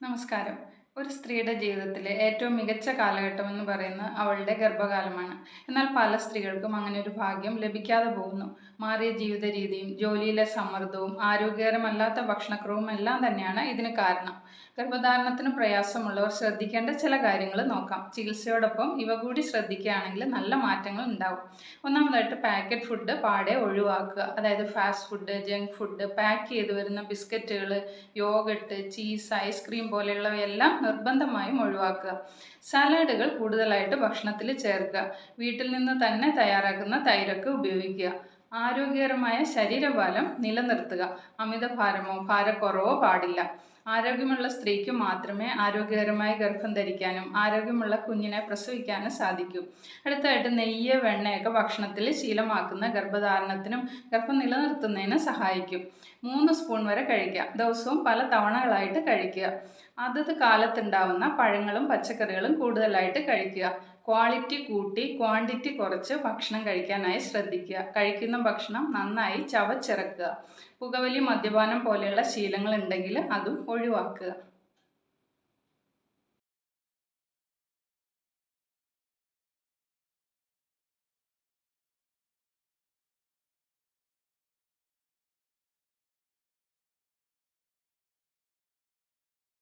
നമസ്കാരം ഒരു സ്ത്രീയുടെ ജീവിതത്തിലെ ഏറ്റവും മികച്ച കാലഘട്ടം എന്ന് പറയുന്ന അവളുടെ ഗർഭകാലമാണ്. എന്നാൽ പല സ്ത്രീകൾക്കും അങ്ങനെ ഒരു ഭാഗ്യം ലഭിക്കാതെ പോകുന്നു. മാറിയ ജീവിത രീതിയും ജോലിയിലെ സമ്മർദ്ദവും ആരോഗ്യകരമല്ലാത്ത ഭക്ഷണക്രമവും എല്ലാം തന്നെയാണ് ഇതിന് കാരണം. ഗർഭധാരണത്തിന് പ്രയാസമുള്ളവർ ശ്രദ്ധിക്കേണ്ട ചില കാര്യങ്ങൾ നോക്കാം. ചികിത്സയോടൊപ്പം ഇവ കൂടി ശ്രദ്ധിക്കുകയാണെങ്കിൽ നല്ല മാറ്റങ്ങൾ ഉണ്ടാവും. ഒന്നാമതായിട്ട് പാക്കറ്റ് ഫുഡ് പാടെ ഒഴിവാക്കുക. അതായത് fast food junk food pack ചെയ്ത് വരുന്ന ബിസ്ക്കറ്റുകൾ യോഗട്ട് ചീസ് ഐസ്ക്രീം പോലെയുള്ളവയെല്ലാം നിർബന്ധമായും ഒഴിവാക്കുക. സലാഡുകൾ കൂടുതലായിട്ട് ഭക്ഷണത്തിൽ ചേർക്കുക. വീട്ടിൽ നിന്ന് തന്നെ തയ്യാറാക്കുന്ന തൈരൊക്കെ ഉപയോഗിക്കുക. ആരോഗ്യകരമായ ശരീരഭാരം നിലനിർത്തുക. അമിതഭാരമോ ഭാരക്കുറവോ പാടില്ല. ആരോഗ്യമുള്ള സ്ത്രീക്ക് മാത്രമേ ആരോഗ്യകരമായി ഗർഭം ധരിക്കാനും ആരോഗ്യമുള്ള കുഞ്ഞിനെ പ്രസവിക്കാനും സാധിക്കൂ. അടുത്തായിട്ട് നെയ്യ് വെണ്ണയൊക്കെ ഭക്ഷണത്തിൽ ശീലമാക്കുന്ന ഗർഭധാരണത്തിനും ഗർഭം നിലനിർത്തുന്നതിനും സഹായിക്കും. മൂന്ന് സ്പൂൺ വരെ കഴിക്കാം ദിവസവും പല തവണകളായിട്ട് കഴിക്കുക. അതത് കാലത്തുണ്ടാവുന്ന പഴങ്ങളും പച്ചക്കറികളും കൂടുതലായിട്ട് കഴിക്കുക. ക്വാളിറ്റി കൂട്ടി ക്വാണ്ടിറ്റി കുറച്ച് ഭക്ഷണം കഴിക്കാനായി ശ്രദ്ധിക്കുക. കഴിക്കുന്ന ഭക്ഷണം നന്നായി ചവച്ചിറക്കുക. പുകവലി മദ്യപാനം പോലെയുള്ള ശീലങ്ങൾ ഉണ്ടെങ്കിൽ അതും ഒഴിവാക്കുക.